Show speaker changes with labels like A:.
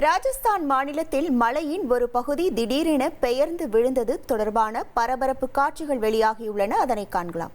A: ராஜஸ்தான் மாநிலத்தில் மலையின் ஒரு பகுதி திடீரென பெயர்ந்து விழுந்தது தொடர்பான பரபரப்பு காட்சிகள் வெளியாகியுள்ளன. அதனை காண்கலாம்.